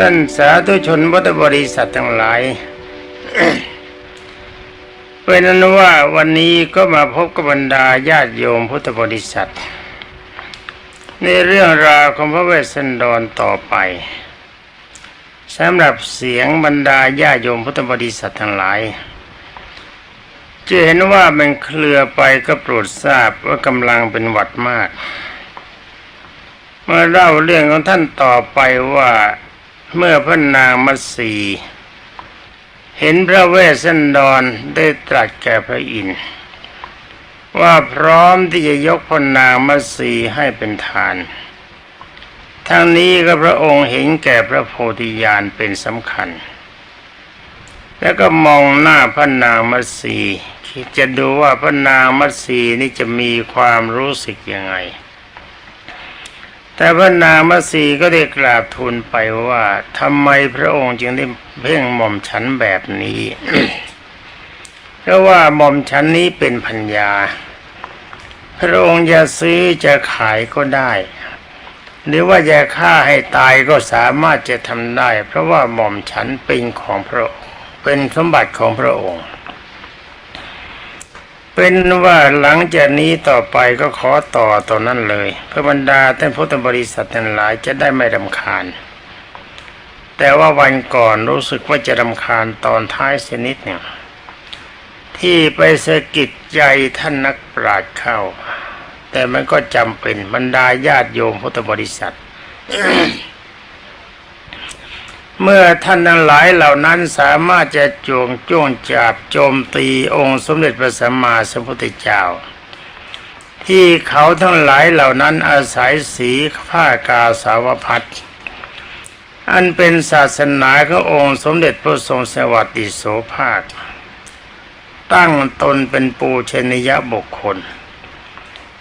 ท่านสาธุชนพุทธบริษัททั้งหลายเป็นนั้นว่าวันนี้ก็มาพบกับบรรดาญาติโยมพุทธบริษัท ในเรื่องราวของพระเวสสันดรต่อไปสำหรับเสียงบรรดาญาติโยมพุทธบริษัททั้งหลายจะเห็นว่ามันเคลือไปก็โปรดทราบว่ากำลังเป็นหวัดมาก เมื่อเล่าเรื่องของท่านต่อไปว่า เมื่อพระนางมัตสีเห็นพระเวสสันดรได้ตรัสแก่พระอินทร์ว่าพร้อมที่จะยกพระนางมัตสีให้เป็นทาน ทั้งนี้ก็พระองค์เห็นแก่พระโพธิญาณเป็นสำคัญ แล้วก็มองหน้าพระนางมัตสีคิดจะดูว่าพระนางมัตสีนี่จะมีความรู้สึกยังไง แต่พระนางมัสีก็ได้กราบทูลไปว่าทำไมพระองค์จึงได้เพ่งหม่อมฉันแบบนี้ เพราะว่าหม่อมฉันนี้เป็นพัญญา พระองค์จะซื้อจะขายก็ได้ หรือว่าจะฆ่าให้ตายก็สามารถจะทำได้ เพราะว่าหม่อมฉันเป็นของพระองค์เป็นสมบัติของพระองค์ เป็นว่าหลังจากนี้ต่อไปก็ขอต่อตอนนั้นเลย เพื่อบรรดาท่านพุทธบริษัททั้งหลายจะได้ไม่รำคาญ แต่ว่าวันก่อนรู้สึกว่าจะรำคาญตอนท้ายเสนิดเนี่ย ที่ไปสะกิดใจท่านนักปราชญ์เข้า แต่มันก็จำเป็นบรรดาญาติโยมพุทธบริษัท เมื่อท่านทั้งหลายเหล่านั้นสามารถจะจวงจ้วงจับโจมตีองค์สมเด็จพระสัมมาสัมพุทธเจ้า ที่เขาทั้งหลายเหล่านั้นอาศัยสีผ้ากาสาวพัดอันเป็นศาสนาขององค์สมเด็จพระทรงสวัสดิโสภาค ตั้งตนเป็นปูชนียบุคคล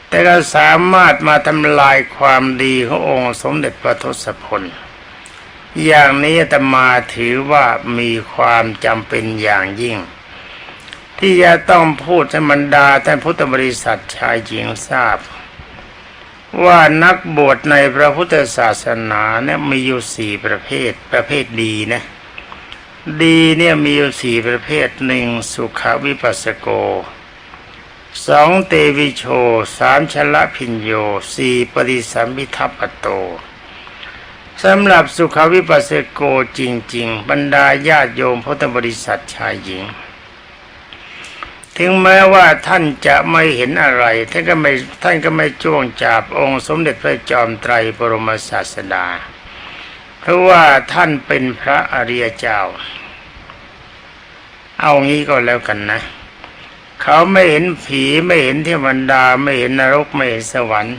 แต่ก็สามารถมาทำลายความดีขององค์สมเด็จพระทศพล อย่างนี้ตมาถือว่ามีความจำเป็นอย่างยิ่ง ที่จะต้องพูดให้บรรดาท่านพุทธบริษัทชายหญิงทราบ ว่านักบวชในพระพุทธศาสนาเนี่ยมีอยู่สี่ประเภทประเภทดีนะ ดีเนี่ยมีอยู่สี่ประเภทหนึ่งสุขวิปัสสโกสองเตวิโชสามชละพิญโยสี่ปริสัมพิทัปโต สำหรับสุขวิปัสสโกจริง ๆ บรรดาญาติโยมพุทธบริษัทชายหญิง ถึงแม้ว่าท่านจะไม่เห็นอะไรท่านก็ไม่ท่านก็ไม่จ้วงจับองค์สมเด็จพระจอมไตรบรมศาสดา เพราะว่าท่านเป็นพระอริยเจ้า เอางี้ก็แล้วกันนะ เขาไม่เห็นผีไม่เห็นเทวดาไม่เห็นนรกไม่เห็นสวรรค์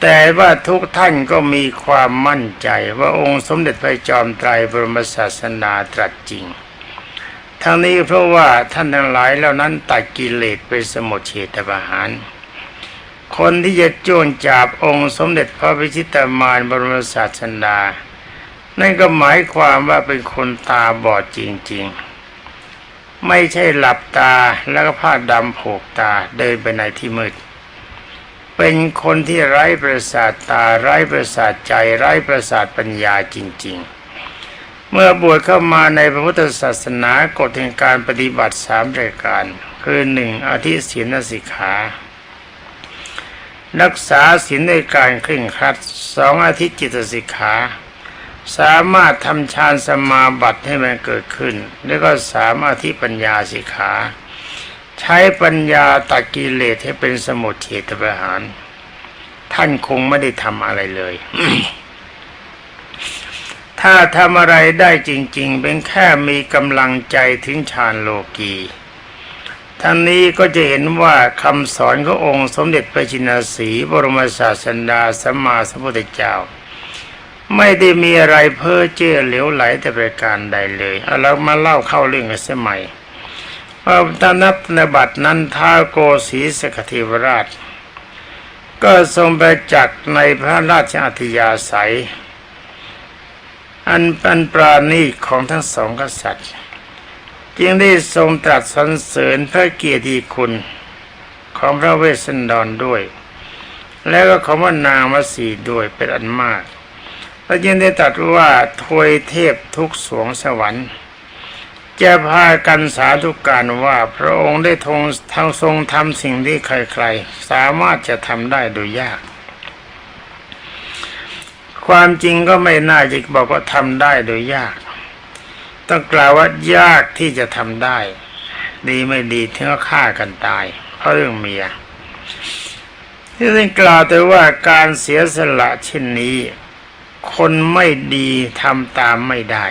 แต่ว่าทุกท่านก็มีความมั่นใจว่าองค์สมเด็จพระจอมไตรบรมศาสนาตรัสจริง ทั้งนี้เพราะว่าท่านทั้งหลายเหล่านั้นตัดกิเลสไปสมุทเฉตประหาร คนที่จะจ้วงจับองค์สมเด็จพระวิชิตามานบรมศาสดานั่นก็หมายความว่าเป็นคนตาบอดจริงๆ ไม่ใช่หลับตาแล้วก็ผ้าดำผูกตาเดินไปในที่มืด เป็นคนที่ไร้ประสาทตาไร้ประสาทใจไร้ประสาทปัญญาจริง ๆ เมื่อบวชเข้ามาในพระพุทธศาสนากฎแห่งการปฏิบัติสามรายการ คือหนึ่งอธิศีลสิกขารักษาศีลในการเคร่งครัดสองอาทิตย์จิตสิกขา สามารถทำฌานสมาบัติให้มันเกิดขึ้น แล้วก็สามอาทิปัญญาสิกขา ใช้ปัญญาตัดกิเลสให้เป็นสมุทเฉทประหาร ท่านคงไม่ได้ทำอะไรเลย ถ้าทำอะไรได้จริง ๆ เป็นแค่มีกำลังใจถึงฌานโลกีทั้งนี้ก็จะเห็นว่าคำสอนขององค์สมเด็จพระจินสีบรมศาสดาสัมมาสัมพุทธเจ้า ไม่ได้มีอะไรเพ้อเจ้อเหลวไหลแต่ประการใดเลยเอาเรามาเล่าเข้าเรื่องกันสมัย ตอนนับในบัตรนั้นท้าโกสีสกทิวราช ก็ทรงประจักษ์ในพระราชอัธยาศัย อันเป็นปราณีของทั้งสองกษัตริย์ จึงได้ทรงตรัสสรรเสริญพระเกียรติคุณของพระเวสสันดรด้วย แล้วก็ของพระนางมัสีด้วยเป็นอันมากพระเจ้าได้ตรัสว่าทวยเทพทุกสวงสวรรค์ จะพากันสาธุการว่าพระองค์ได้ทงทางทรงทำสิ่งที่ใครๆ สามารถจะทำได้โดยยาก ความจริงก็ไม่น่าจะบอกว่าทำได้โดยยาก ต้องกล่าวว่ายากที่จะทำได้ ดีไม่ดีถึงก็ฆ่ากันตายเพราะเรื่องเมียที่ได้กล่าวแต่ว่าการเสียสละเช่นนี้ คนไม่ดีทำตามไม่ได้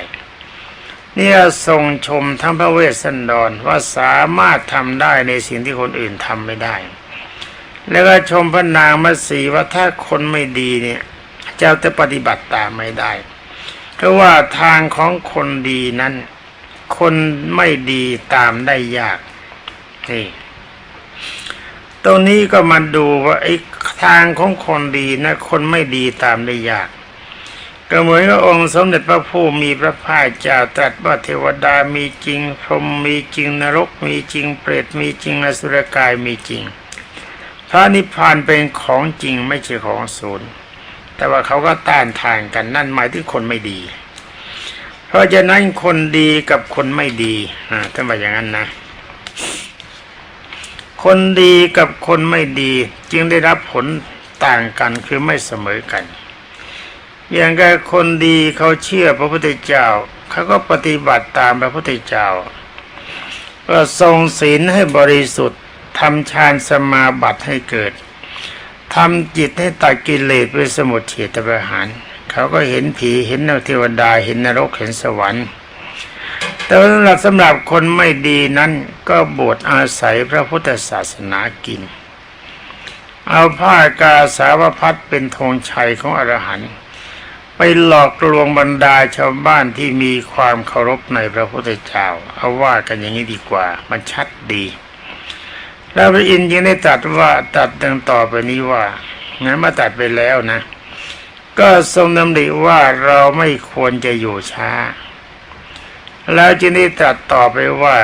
เนี่ยทรงชมทั้งพระเวสสันดรว่าสามารถทำได้ในสิ่งที่คนอื่นทำไม่ได้ แล้วก็ชมพระนางมัสีว่าถ้าคนไม่ดีเนี่ยเจ้าจะปฏิบัติตามไม่ได้ เพราะว่าทางของคนดีนั้น คนไม่ดีตามได้ยากนี่ตรงนี้ก็มาดูว่าไอ้ทางของคนดีนะ คนไม่ดีตามได้ยาก ก็เหมือนกับองค์สมเด็จพระผู้มีพระภาคเจ้าตรัสว่าเทวดามีจริงพรหมมีจริงนรกมีจริงเปรตมีจริงอสุรกายมีจริง พระนิพพานเป็นของจริงไม่ใช่ของศูนย์แต่ว่าเขาก็ต้านทานกันนั่นหมายถึงคนไม่ดี เพราะฉะนั้นคนดีกับคนไม่ดีอ่าถ้าว่าอย่างนั้นนะ คนดีกับคนไม่ดีจึงได้รับผลต่างกันคือไม่เสมอกัน อย่างกับคนดีเขาเชื่อพระพุทธเจ้าเขาก็ปฏิบัติตามพระพุทธเจ้า ก็ทรงศีลให้บริสุทธิ์ทำฌานสมาบัติให้เกิดทำจิตให้ตัดกิเลสไปสมุทเฉตประหารเขาก็เห็นผีเห็นนเทวดาเห็นนรกเห็นสวรรค์ แต่สำหรับสำหรับคนไม่ดีนั้นก็บวชอาศัยพระพุทธศาสนากิน เอาผ้ากาสาวพัดเป็นธงชัยของอรหันต์ ไปหลอกลวงบรรดาชาวบ้านที่มีความเคารพในพระพุทธเจ้าเอาว่ากันอย่างนี้ดีกว่า มันชัดดีแล้วพระอินทร์ยังได้ตรัสว่าตัดดังต่อไปนี้ว่างั้นมาตัดไปแล้วนะ ก็ทรงดำริว่าเราไม่ควรจะอยู่ช้า แล้วจึงได้ตรัสต่อไปว่า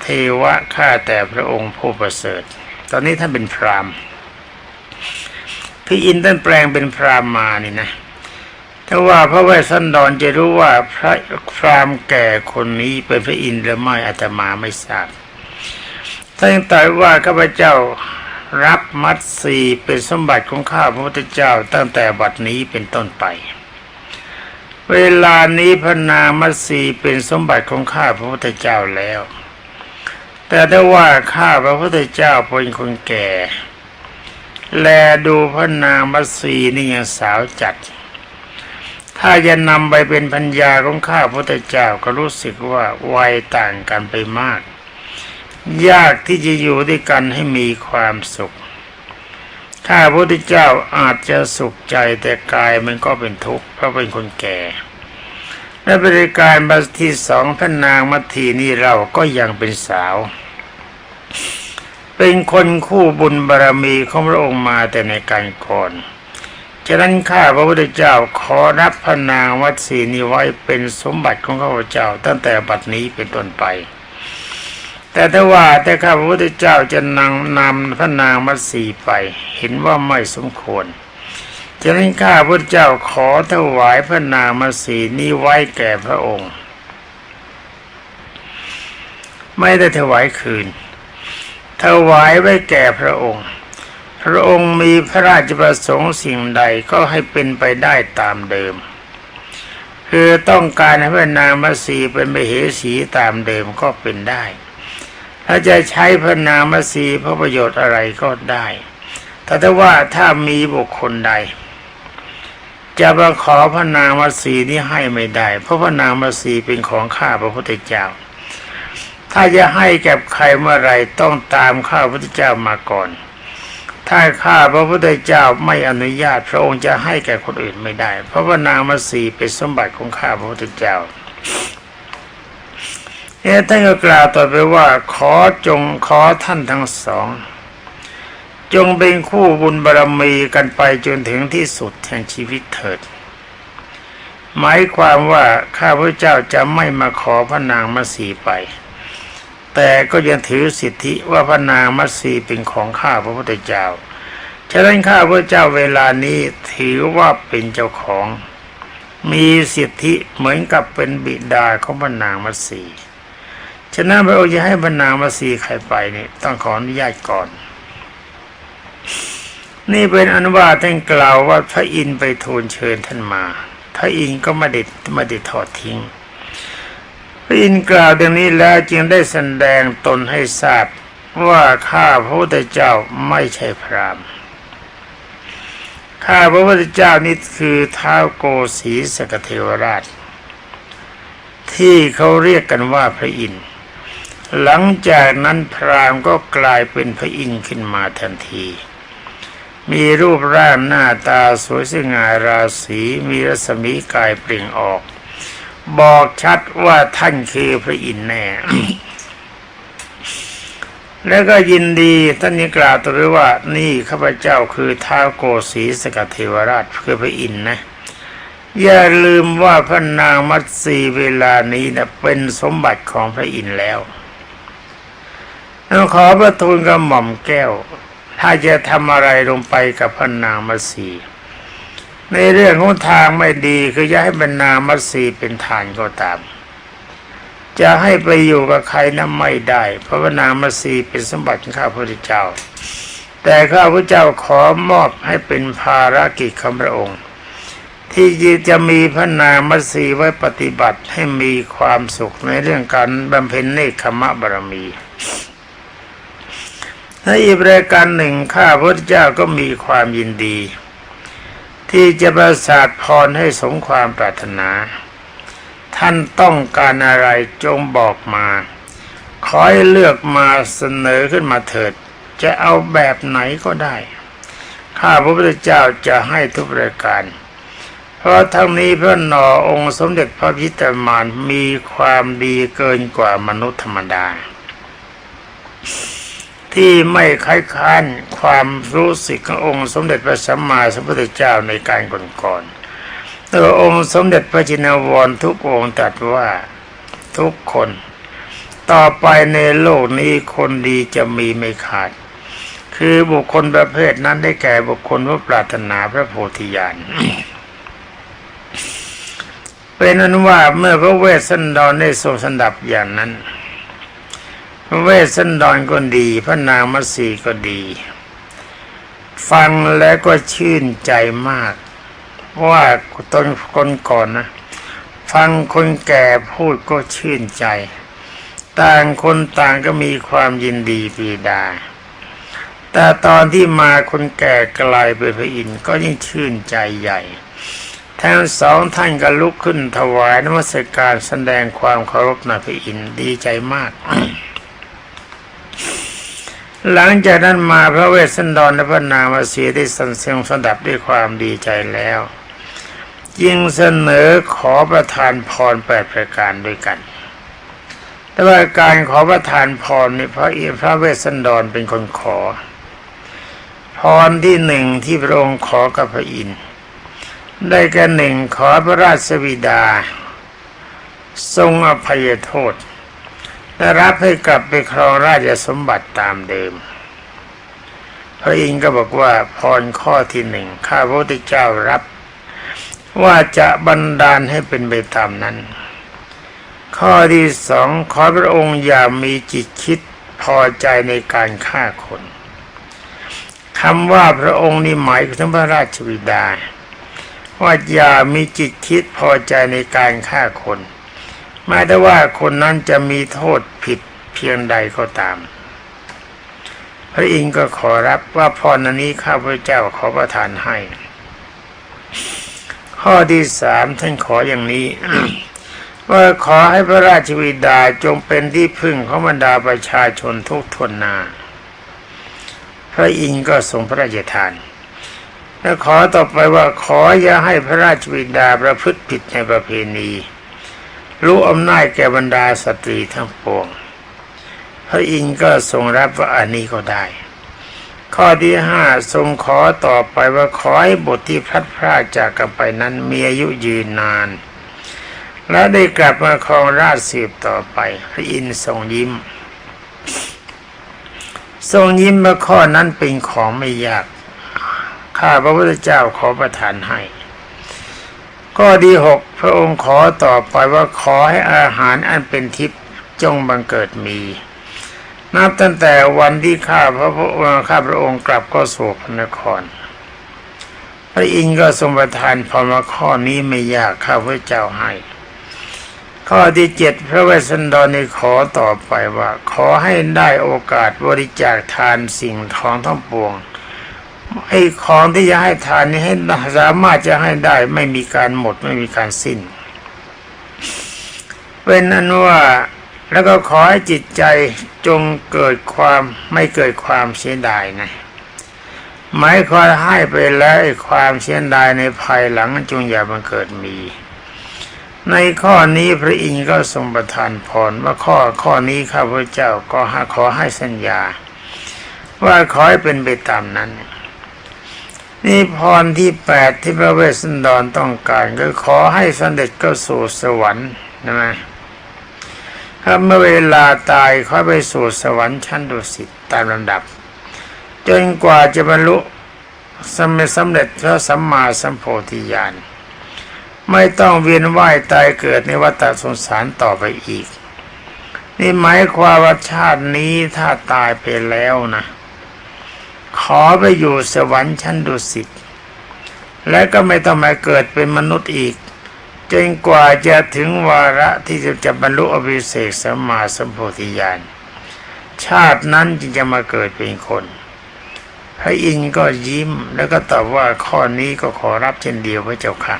เทวะข้าแต่พระองค์ผู้ประเสริฐ ตอนนี้ท่านเป็นพรามพี่อินท่านแปลงเป็นพรามมานี่นะ ถ้าว่าพระเวสสันดรจะรู้ว่าพระพรามแก่คนนี้เป็นพระอินทร์หรือไม่อาตมาไม่ทราบท่านตรัสว่าข้าพเจ้ารับมัดสีเป็นสมบัติของข้าพระพุทธเจ้าตั้งแต่บัดนี้เป็นต้นไป เวลานี้พระนางมัตสีเป็นสมบัติของข้าพระพุทธเจ้าแล้ว แต่ถ้าว่าข้าพระพุทธเจ้าเป็นคนแก่ แลดูพระนางมัตสีนี่ยังสาวจัด ถ้าจะนำไปเป็นพัญญาของข้าพระพุทธเจ้าก็รู้สึกว่าวัยต่างกันไปมาก ยากที่จะอยู่ด้วยกันให้มีความสุข ข้าพระพุทธเจ้าอาจจะสุขใจแต่กายมันก็เป็นทุกข์เพราะเป็นคนแก่ และบริการบัสที่สองพระนางมัททีนี่เราก็ยังเป็นสาว เป็นคนคู่บุญบารรมีของพระองค์มาแต่ในการก่อน ฉะนั้นข้าพระพุทธเจ้าขอรับพระนางวัดศรีนี้ไว้เป็นสมบัติของข้าพเจ้า ตั้งแต่บัดนี้เป็นต้นไป แต่ถ้าว่าแต่ข้าพระพุทธเจ้าจะนำนำพระนางมัตสีไป เห็นว่าไม่สมควรฉะนั้นข้าพระเจ้าขอถวายพระนางมัตสีนี้ไว้แก่พระองค์ ไม่ได้ถวายคืนถวายไว้แก่พระองค์ พระองค์มีพระราชประสงค์สิ่งใดก็ให้เป็นไปได้ตามเดิม คือต้องการให้พระนางมัสีเป็นมเหสีตามเดิมก็เป็นได้ ถ้าจะใช้พระนางมัสีเพื่อประโยชน์อะไรก็ได้ แต่ถ้าว่าถ้ามีบุคคลใด จะมาขอพระนางมัสีนี้ให้ไม่ได้ เพราะพระนางมัสีเป็นของข้าพระพุทธเจ้า ถ้าจะให้แก่ใครเมื่อไรต้องตามข้าพระพุทธเจ้ามาก่อน ถ้าข้าพระพุทธเจ้าไม่อนุญาตพระองค์จะให้แก่คนอื่นไม่ได้ เพราะว่านางมัสีเป็นสมบัติของข้าพระพุทธเจ้าเอท่านก็กล่าวต่อไปว่าขอจงขอท่านทั้งสอง จงเป็นคู่บุญบารรมีกันไปจนถึงที่สุดแห่งชีวิตเถิด หมายความว่าข้าพระเจ้าจะไม่มาขอพระนางมัตสีไป แต่ก็ยังถือสิทธิว่าพระนางมัตสีเป็นของข้าพระพุทธเจ้า ฉะนั้นข้าพระเจ้าเวลานี้ถือว่าเป็นเจ้าของ มีสิทธิเหมือนกับเป็นบิดาของพระนางมัตสีฉะนั้นพระองค์จะให้พระนางมัตสีใครไปนี่ต้องขออนุญาตก่อน นี่เป็นอนุวาท่านกล่าวว่าพระอินไปทูลเชิญท่านมา พระอินก็ไม่ได้ไม่ได้ทอดทิ้ง พระอินทร์กล่าวดังนี้แล้วจึงได้แสดงตนให้ทราบว่าข้าพระพุทธเจ้าไม่ใช่พรามข้าพระพุทธเจ้านี่คือท้าวโกสีสกเทวราช ที่เขาเรียกกันว่าพระอินทร์หลังจากนั้นพรามก็กลายเป็นพระอินทร์ขึ้นมาทันที มีรูปร่างหน้าตาสวยสง่าราศีมีรัศมีกายเปล่งออก บอกชัดว่าท่านคือพระอินทร์แน่ แล้วก็ยินดีท่านนี้กล่าวต่อไปว่า นี่ข้าพเจ้าคือท้าวโกสีสกเทวราชคือพระอินทร์นะ อย่าลืมว่าพระนางมัตสีเวลานี้นะเป็นสมบัติของพระอินทร์แล้วขอประทูลกระหม่อมแก้ว ถ้าจะทำอะไรลงไปกับพระนางมัตสี ในเรื่องของทางไม่ดีคือจะให้บรรนามัสีเป็นทานก็ตาม จะให้ไปอยู่กับใครนั้นไม่ได้เพราะว่านามัสีเป็นสมบัติของข้าพระเจ้า แต่ข้าพระเจ้าขอมอบให้เป็นภารกิจของพระองค์ ที่จะมีพระนามัสีไว้ปฏิบัติให้มีความสุขในเรื่องการบำเพ็ญเนคขมะบารมีในอีกรายการหนึ่งข้าพระเจ้าก็มีความยินดี ที่จะประสาทพรให้สมความปรารถนา ท่านต้องการอะไรจงบอกมาขอให้เลือกมาเสนอขึ้นมาเถิด จะเอาแบบไหนก็ได้ ข้าพระพุทธเจ้าจะให้ทุกรายการ เพราะทั้งนี้พระนอองค์สมเด็จพระพิตรมานมีความดีเกินกว่ามนุษย์ธรรมดา ที่ไม่ค้ายค้านความรู้สึกขององค์สมเด็จพระสัมมาสัมพุทธเจ้าในการก่อนๆตัวองค์สมเด็จพระจินวรทุกองค์ตรัสว่าทุกคน ต่อไปในโลกนี้คนดีจะมีไม่ขาด คือบุคคลประเภทนั้นได้แก่บุคคลผู้ปรารถนาพระโพธิญาณเป็นอนุว่าเมื่อพระเวสสันดรได้ทรงสันดับอย่างนั้น พระเวสสันดรก็ดี พระนางมัสีก็ดี ฟังแล้วก็ชื่นใจมาก ว่าตนคนก่อนนะ ฟังคนแก่พูดก็ชื่นใจ ต่างคนต่างก็มีความยินดีปีดา แต่ตอนที่มาคนแก่กลายเป็นพระอินทร์ก็ยิ่งชื่นใจใหญ่ทั้งสองท่านก็ลุกขึ้นถวายนมัสการแสดงความเคารพในพระอินทร์ดีใจมาก หลังจากนั้นมาพระเวสสันดรและพระนางมาเสียได้สันเสียงสดับด้วยความดีใจแล้วยิงเสนอขอประทานพรแปดประการด้วยกัน แต่ว่าการขอประทานพรนี่พระอิพระเวสสันดรเป็นคนขอ พรที่หนึ่งที่พระองค์ขอกับพระอินทร์ได้แก่หนึ่งขอพระราชบิดา ทรงอภัยโทษ และรับให้กลับไปครองราชสมบัติตามเดิม พระอินทร์ก็บอกว่าพรข้อที่หนึ่งข้าพระพุทธเจ้ารับ ว่าจะบันดาลให้เป็นไปตามนั้น ข้อที่สองขอพระองค์อย่ามีจิตคิดพอใจในการฆ่าคนคำว่าพระองค์นี่หมายถึงพระราชบิดาว่าอย่ามีจิตคิดพอใจในการฆ่าคน หมายแต่ว่าคนนั้นจะมีโทษผิดเพียงใดก็ตาม พระอินทร์ก็ขอรับว่าพรนนี้ข้าพระเจ้าขอประทานให้ ข้อที่สามท่านขออย่างนี้ว่าขอให้พระราชวิดาจงเป็นที่พึ่งของบรรดาประชาชนทุกทนนา พระอินทร์ก็ทรงพระราชทาน และขอต่อไปว่าขออย่าให้พระราชวิดาประพฤติผิดในประเพณี รู้อำนาจแก่บรรดาสตรีทั้งปวง พระอินทร์ก็ทรงรับว่าอันนี้ก็ได้ ข้อที่ห้าทรงขอต่อไปว่าขอให้บทที่พลัดพรากจากกันไปนั้นมีอายุยืนนาน และได้กลับมาครองราชสืบต่อไป พระอินทร์ทรงยิ้ม ทรงยิ้มว่าข้อนั้นเป็นของไม่ยากข้าพระพุทธเจ้าขอประทานให้ ก็ดีหกพระองค์ขอต่อไปว่าขอให้อาหารอันเป็นทิพย์จงบังเกิดมี นับตั้งแต่วันที่ข้าพระพุทธข้าพระองค์กลับก็สู่พระนคร พระอินทร์ก็ทรงประทานพรมาข้อนี้ไม่ยากข้าพระเจ้าให้ ข้อที่เจ็ดพระเวสสันดรในขอต่อไปว่า ขอให้ได้โอกาสบริจาคทานสิ่งของทั้งปวง ไอ้ของที่จะให้ทานนี้ให้สามารถจะให้ได้ไม่มีการหมดไม่มีการสิ้นเป็นนั้นว่าแล้วก็ขอให้จิตใจจงเกิดความไม่เกิดความเสียดายนะหมายความให้ไปแล้วไอ้ความเสียดายในภายหลังจงอย่าบังเกิดมี ในข้อนี้พระอินทร์ก็ทรงประทานพรว่าข้อข้อนี้ข้าพเจ้าก็ขอให้สัญญา ว่าขอให้เป็นไปตามนั้น นี่พรที่แปดที่พระเวสสันดรต้องการก็ขอให้สำเร็จเข้าสู่สวรรค์นะมั้ยถ้าเมื่อเวลาตายเขาไปสู่สวรรค์ชั้นดุสิตตามลำดับ จนกว่าจะบรรลุสำเร็จสำเร็จพระสัมมาสัมโพธิญาณไม่ต้องเวียนว่ายตายเกิดในวัฏสงสารต่อไปอีก นี่หมายความว่าชาตินี้ถ้าตายไปแล้วนะ ขอไปอยู่สวรรค์ชั้นดุสิตและก็ไม่ต้องมาเกิดเป็นมนุษย์อีกจนกว่าจะถึงวาระที่จะจะบรรลุอภิเศกสัมมาสัมโพธิญาณชาตินั้นจึงจะมาเกิดเป็นคน พระอินทร์ก็ยิ้มแล้วก็ตอบว่าข้อนี้ก็ขอรับเช่นเดียวพระเจ้าค่ะ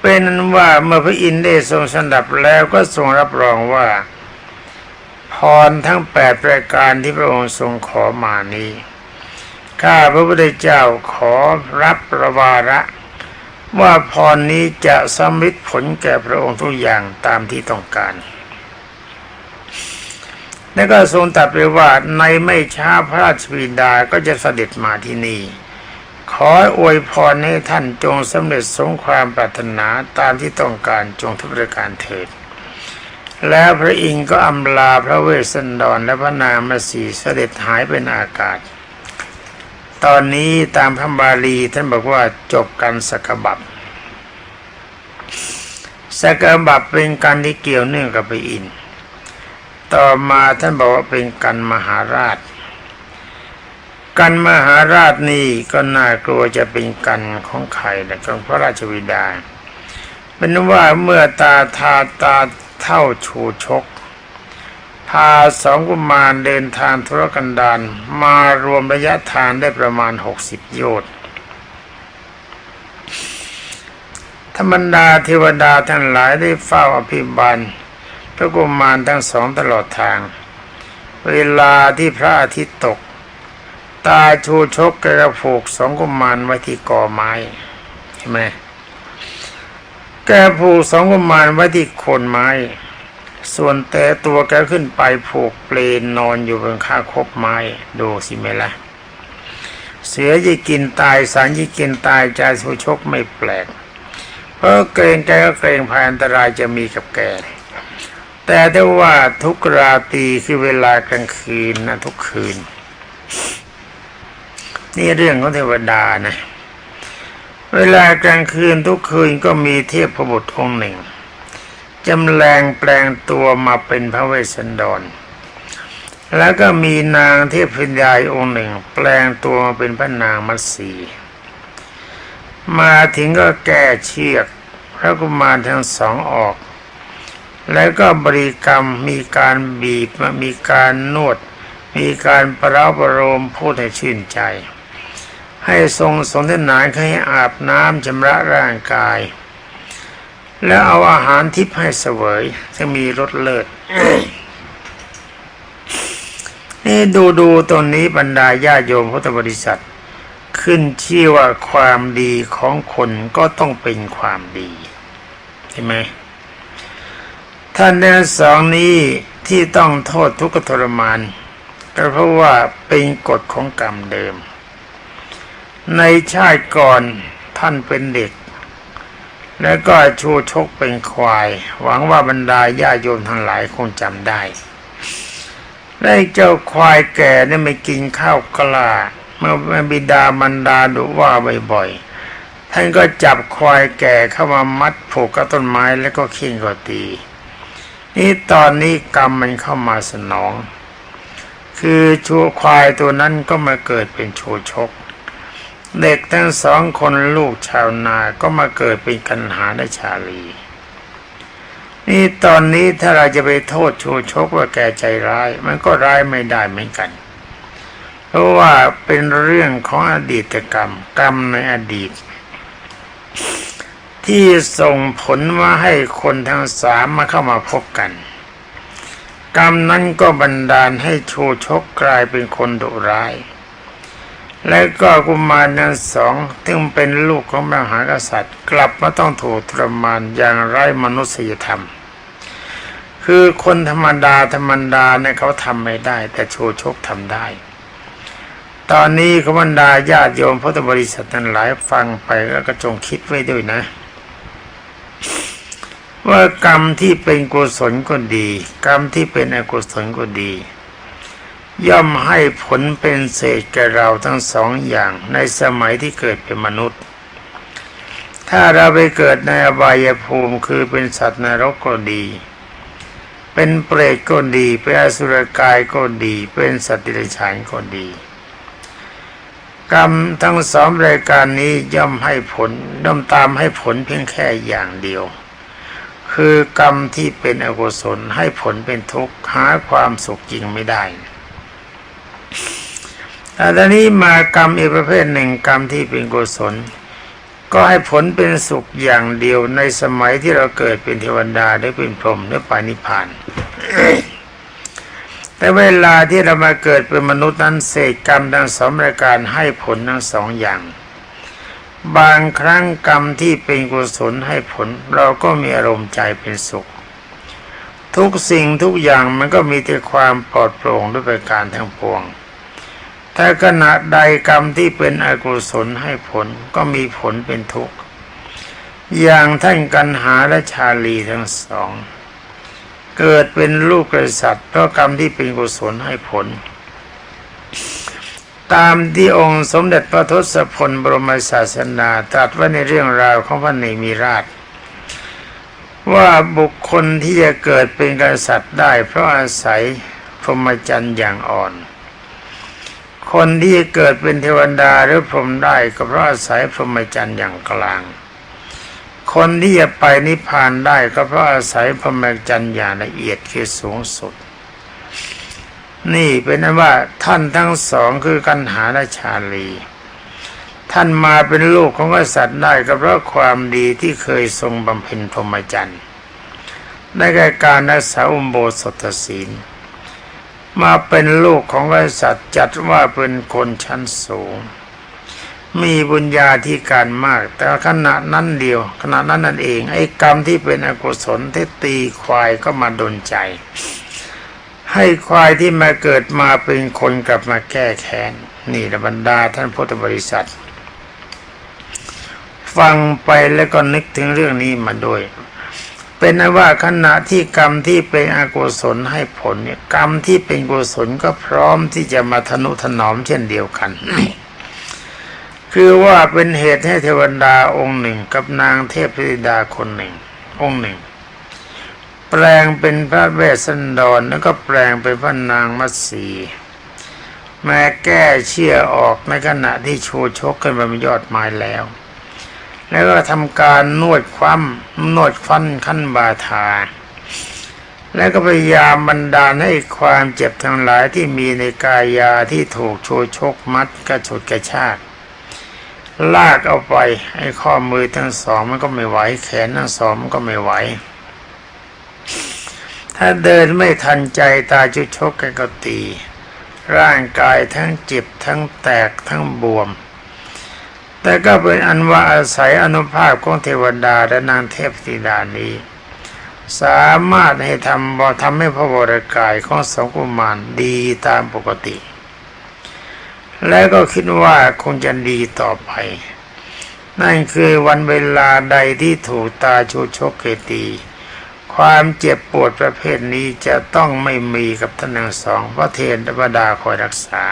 เป็นนั้นว่าเมื่อพระอินทร์ได้ทรงสดับแล้วก็ทรงรับรองว่า พรทั้งแปดประการที่พระองค์ทรงขอมานี้ ข้าพระพุทธเจ้าขอรับประวาระ ว่าพรนี้จะสำฤทธิ์ผลแก่พระองค์ทุกอย่างตามที่ต้องการ แล้วก็ทรงตรัสไปว่าในไม่ช้าพระราชบิดาก็จะเสด็จมาที่นี่ ขออวยพรให้ท่านจงสำเร็จสงความปรารถนาตามที่ต้องการจงทุกประการเถิด แล้วพระอินทร์ก็อำลาพระเวสสันดรและพระนามาสีเสด็จหายเป็นอากาศ ตอนนี้ตามพระบาลีท่านบอกว่าจบกันสกบับสกบับเป็นการที่เกี่ยวเนื่องกับพระอินทร์ต่อมาท่านบอกว่าเป็นกันมหาราช กันมหาราชนี่ก็น่ากลัวจะเป็นกันของใครแต่ของพระราชวิดาเป็นว่าเมื่อตาทาตา เท่าชูชก พาสองกุมารเดินทางธุรกันดารมารวมระยะทางได้ประมาณหกสิบโยชน์ธรรมดาเทวดาทั้งหลายได้เฝ้าอภิบาลพระกุมารทั้งสองตลอดทาง เวลาที่พระอาทิตย์ตก ตาชูชกกระผูกสองกุมารไว้ที่กอไม้ ใช่ไหม แกผูกสองกุมารไว้ที่โคนไม้ ส่วนแต่ตัวแกขึ้นไปผูกเปลนนอนอยู่บนข้าคบไม้ดูสิไหมละ่ะเสือจะกินตายสารจะกินตายใจสุชกไม่แปลก เพราะเกรงแกก็เกรงภัยอันตรายจะมีกับแก แต่ได้ว่าทุกราตรีคือเวลากลางคืนนะทุกคืน นี่เรื่องของเทวดานะ เวลากลางคืนทุกคืนก็มีเทพพบุตรองค์หนึ่งจำแรงแปลงตัวมาเป็นพระเวสสันดร แล้วก็มีนางเทพพิญญาองค์หนึ่ง แปลงตัวมาเป็นพระนางมัตสีมาถึงก็แก้เชือกพระกุมารทั้งสองออก แล้วก็บริกรรมมีการบีบมีการนวด มีการประราประโลมพูดให้ชื่นใจ ให้ทรงสนทนาให้อาบน้ำชำระร่างกาย แล้วเอาอาหารทิพย์ให้เสวยจะมีรสเลิศนี่ดูดูตรงนี้บรรดาญาโยมพุทธบริษัท ขึ้นชื่อว่าความดีของคนก็ต้องเป็นความดีใช่ไหมท่านทั้งสองนี้ที่ต้องโทษทุกขทรมานก็เพราะว่าเป็นกฎของกรรมเดิม ในชาติก่อนท่านเป็นเด็ก แล้วก็ชูชกเป็นควาย หวังว่าบรรดาญาโยมทั้งหลายคงจำได้ได้เจ้าควายแก่เนี่ยไม่กินข้าวกล้าเมื่อบิดามันดาดุว่าบ่อยๆ ท่านก็จับควายแก่เข้ามามัดผูกกับต้นไม้แล้วก็ข่งก็ตี นี่ตอนนี้กรรมมันเข้ามาสนอง คือชัวควายตัวนั้นก็มาเกิดเป็นโชชก เด็กทั้งสองคนลูกชาวนาก็มาเกิดเป็นกันหาและชาลี นี่ตอนนี้ถ้าเราจะไปโทษโชชกว่าแกใจร้าย มันก็ร้ายไม่ได้เหมือนกัน เพราะว่าเป็นเรื่องของอดีตกรรม กรรมในอดีต ที่ส่งผลมาให้คนทั้งสามมาเข้ามาพบกัน กรรมนั้นก็บันดาลให้โชชกกลายเป็นคนดุร้าย และก็กุมารทั้งสองซึ่งเป็นลูกของมหากษัตริย์ กลับมาต้องถูกทรมานอย่างไร้มนุษยธรรม คือคนธรรมดาธรรมดาเนี่ยเขาทำไม่ได้ แต่โชชกทำได้ ตอนนี้ขบรรดาญาติโยมพุทธบริษัททั้งหลายฟังไปแล้วก็จงคิดไว้ด้วยนะ ว่ากรรมที่เป็นกุศลก็ดี กรรมที่เป็นอกุศลก็ดี ย่อมให้ผลเป็นเศษแก่เราทั้งสองอย่างในสมัยที่เกิดเป็นมนุษย์ ถ้าเราไปเกิดในอบายภูมิคือเป็นสัตว์นรกก็ดี เป็นเปรตก็ดี เป็นอสุรกายก็ดี เป็นสัตว์ดิเรกชันก็ดี กรรมทั้งสองรายการนี้ย่อมให้ผลย่อมตามให้ผลเพียงแค่อย่างเดียว คือกรรมที่เป็นอกุศลให้ผลเป็นทุกข์หาความสุขจริงไม่ได้ อันนี้มากรรมอีกประเภทหนึ่งกรรมที่เป็นกุศล ก็ให้ผลเป็นสุขอย่างเดียวในสมัยที่เราเกิดเป็นเทวดาหรือเป็นพรหมหรือปานิพาน แต่เวลาที่เรามาเกิดเป็นมนุษย์นั้นเศษกรรมทั้งสองรายการให้ผลทั้งสองอย่าง บางครั้งกรรมที่เป็นกุศลให้ผล เราก็มีอารมณ์ใจเป็นสุข ทุกสิ่งทุกอย่างมันก็มีแต่ความปลอดโปร่งด้วยประการทั้งปวง ถ้าขณะใดกรรมที่เป็นอกุศลให้ผลก็มีผลเป็นทุกข์ อย่างท่านกันหาและชาลีทั้งสอง เกิดเป็นลูกกษัตริย์เพราะกรรมที่เป็นกุศลให้ผล ตามที่องค์สมเด็จพระทศพลบรมศาสนาตรัสไว้ในเรื่องราวของพระเนมีราช ว่าบุคคลที่จะเกิดเป็นกษัตริย์ได้เพราะอาศัยพรหมจรรย์อย่างอ่อน คนที่จะเกิดเป็นเทวดาหรือพรหมได้ก็เพราะอาศัยพรหมจรรย์อย่างกลาง คนที่จะไปนิพพานได้ก็เพราะอาศัยพรหมจรรย์อย่างละเอียดคือสูงสุด นี่เป็นนั้นว่าท่านทั้งสองคือกันหาและชาลี ท่านมาเป็นลูกของกษัตริย์ได้ก็เพราะความดีที่เคยทรงบำเพ็ญพรหมจรรย์ได้แก่การรักษาอุโบสถศีล มาเป็นลูกของกษัตริย์จัดว่าเป็นคนชั้นสูง มีบุญญาธิการมาก แต่ขณะนั้นเดียว ขณะนั้นนั่นเองไอ้กรรมที่เป็นอกุศลที่ตีควายก็มาดนใจ ให้ควายที่มาเกิดมาเป็นคนกลับมาแก้แค้นนี่ละบรรดาท่านพุทธบริษัท ฟังไปแล้วก็นึกถึงเรื่องนี้มาด้วย เป็นนนว่าขณะที่กรรมที่เป็นอกุศลให้ผลเนี่ยกรรมที่เป็นกุศลก็พร้อมที่จะมาทนุถนอมเช่นเดียวกัน คือว่าเป็นเหตุให้เทวดาองค์หนึ่งกับนางเทพธิดาคนหนึ่ง องค์หนึ่ง แปลงเป็นพระเวสสันดรแล้วก็แปลงเป็นพระนางมัตสีแม้แก้เชี่ยออกในขณะที่ชูชกขึ้นบนยอดไม้แล้ว แล้วก็ทำการนวดคว่ำนวดฟันขั้นบาทา แล้วก็พยายามบันดาลให้ความเจ็บทั้งหลายที่มีในกายาที่ถูกโชชกมัดกระฉุดกระชากลากเอาไปไอ้ข้อมือทั้งสองมันก็ไม่ไหว แขนทั้งสองมันก็ไม่ไหว ถ้าเดินไม่ทันใจตาจุชกกันก็ตี ร่างกายทั้งเจ็บทั้งแตกทั้งบวม แต่ก็เป็นอันว่าอาศัยอนุภาพของเทวดาและนางเทพธิดานี้ สามารถให้ทำบอทำให้พระวรกายของสองกุมารดีตามปกติ และก็คิดว่าคงจะดีต่อไป นั่นคือวันเวลาใดที่ถูกตาชูชกเกตี ความเจ็บปวดประเภทนี้จะต้องไม่มีกับท่านทั้งสองพระเทนธรรมดาคอยรักษา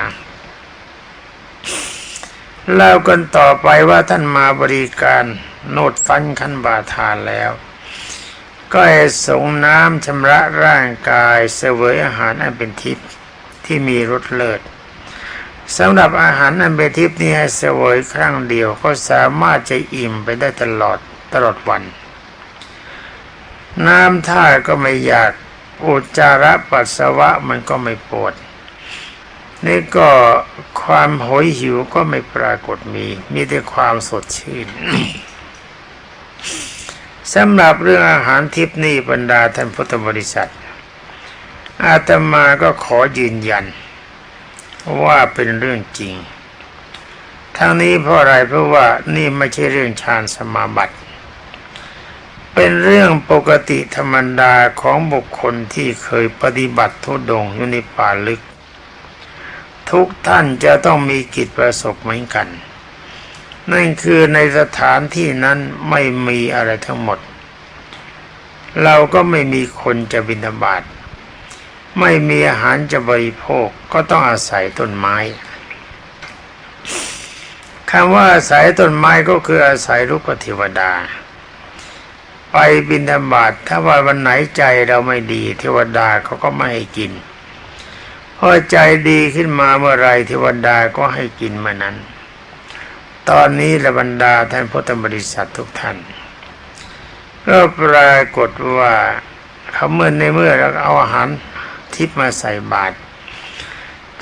เล่ากันต่อไปว่าท่านมาบริการโนดฟันขันบาทานแล้ว ก็ให้สงน้ำชำระร่างกายเสวยอาหารอันเป็นทิพย์ที่มีรสเลิศสำหรับอาหารอันเป็นทิพย์นี้ให้เสวยครั้งเดียวก็สามารถจะอิ่มไปได้ตลอดตลอดวัน น้ำท่าก็ไม่อยากอุจจาระปัสสาวะมันก็ไม่ปวด นี่ก็ความโหยหิวก็ไม่ปรากฏมี มีแต่ความสดชื่นสำหรับเรื่องอาหารทิพนี่บรรดาท่านพุทธบริษัท อาตมาก็ขอยืนยัน ว่าเป็นเรื่องจริง ทั้งนี้เพราะอะไรเพราะว่านี่ไม่ใช่เรื่องฌานสมาบัติ เป็นเรื่องปกติธรรมดาของบุคคลที่เคยปฏิบัติทุดงอยู่ในป่าลึก ทุกท่านจะต้องมีกิจประสบเหมือนกัน นั่นคือในสถานที่นั้นไม่มีอะไรทั้งหมด เราก็ไม่มีคนจะบิณฑบาตไม่มีอาหารจะบริโภคก็ต้องอาศัยต้นไม้คำว่าอาศัยต้นไม้ก็คืออาศัยลูกเทวดา ไปบิณฑบาตถ้าว่าวันไหนใจเราไม่ดี เทวดาเขาก็ไม่ให้กิน พอใจดีขึ้นมาเมื่อไรเทวดาก็ให้กินเมื่อนั้น ตอนนี้ละบรรดาท่านพุทธบริษัททุกท่านก็ปรากฏว่าเขาเมื่อในเมื่อเราเอาอาหารทิพมาใส่บาตร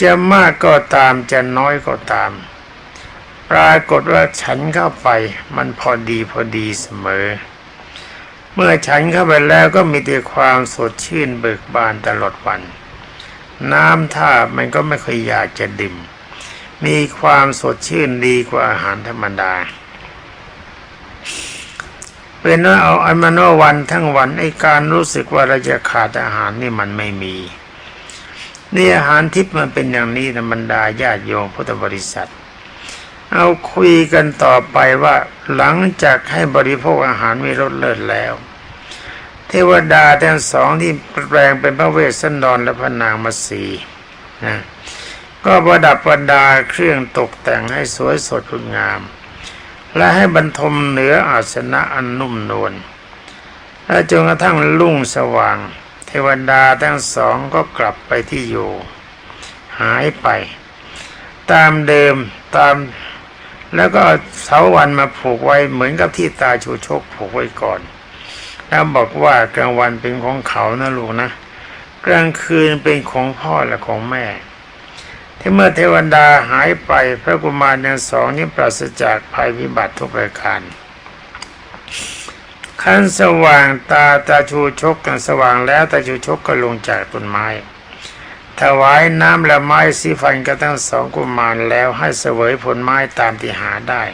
จะมากก็ตามจะน้อยก็ตาม ปรากฏว่าฉันเข้าไปมันพอดีพอดีเสมอ เมื่อฉันเข้าไปแล้วก็มีแต่ความสดชื่นเบิกบานตลอดวัน น้ำท่ามันก็ไม่เคยอยากจะดื่มมีความสดชื่นดีกว่าอาหารธรรมดา เป็นว่าเอาอันมโนวันทั้งวันไอการรู้สึกว่าเราจะขาดอาหารนี่มันไม่มี นี่อาหารทิพย์มันเป็นอย่างนี้ธรรมดาญาติโยมพุทธบริษัท เอาคุยกันต่อไปว่าหลังจากให้บริโภคอาหารมีรสเลิศแล้ว เทวดาทั้งสองที่แปลงเป็นพระเวสสันดรและพระนางมาสีนะก็ประดับประดาเครื่องตกแต่งให้สวยสดงดงาม และให้บรรทมเหนืออาสนะอันนุ่มนวลและจนกระทั่งรุ่งสว่าง เทวดาทั้งสองก็กลับไปที่อยู่ หายไป ตามเดิมตามแล้วก็เอาเสาวันมาผูกไว้เหมือนกับที่ตาชูชกผูกไว้ก่อน แล้วบอกว่ากลางวันเป็นของเขานะลูกนะ กลางคืนเป็นของพ่อและของแม่ ที่เมื่อเทวดาหายไปพระกุมารทั้งสองนี้ปราศจากภัยพิบัติทุกประการขันสว่างตาตาชูชกกันสว่างแล้วตาชูชกก็ลงจากต้นไม้ ถวายน้ำและไม้สีฟันกับทั้งสองกุมารแล้วให้เสวยผลไม้ตามที่หาได้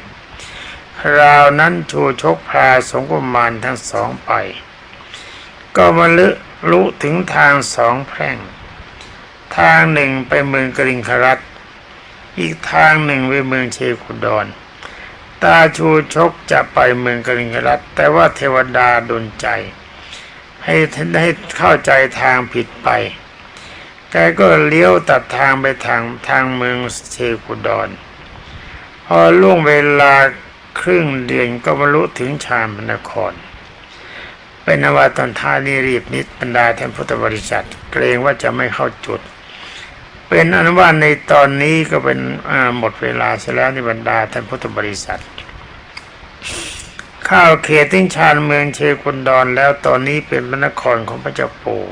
คราวนั้นชูชกพาสงกุมารทั้งสองไป ก็มาลึรู้ถึงทางสองแพร่ง ทางหนึ่งไปเมืองกริงครัตอีกทางหนึ่งไปเมืองเชคุดอนตาชูชกจะไปเมืองกริงครัตแต่ว่าเทวดาดนใจ ให้ท่านให้เข้าใจทางผิดไปแกก็เลี้ยวตัดทางไปทางทางเมืองเชคุดอนพอล่วงเวลา ครึ่งเดือนก็บรรลุถึงชามนคร เป็นนว่าตอนท้ายนี่รีบนิดบรรดาท่านพุทธบริษัท เกรงว่าจะไม่เข้าจุด เป็นอนว่าในตอนนี้ก็เป็นหมดเวลาเสียแล้วในบรรดาท่านพุทธบริษัท ข้าวเขตทิ้งชานเมืองเชคุนดอนแล้วตอนนี้เป็นพระนครของพระเจ้าปู่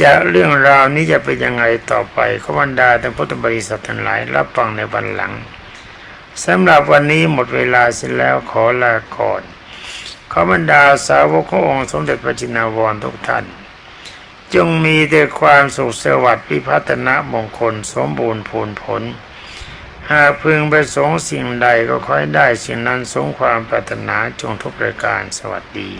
จะเรื่องราวนี้จะเป็นยังไงต่อไปขบรรดาท่านพุทธบริษัททั้งหลายรับฟังในวันหลัง สำหรับวันนี้หมดเวลาเสร็จแล้วขอลาก่อนขอบรรดาสาวกขององค์สมเด็จพระจินาวรทุกท่าน จงมีแต่ความสุขสวัสดิ์พิพัฒนะมงคลสมบูรณ์ผลผล หากพึงประสงค์สิ่งใดก็ค่อยได้สิ่งนั้นสมความปรารถนาจงทุกประการสวัสดี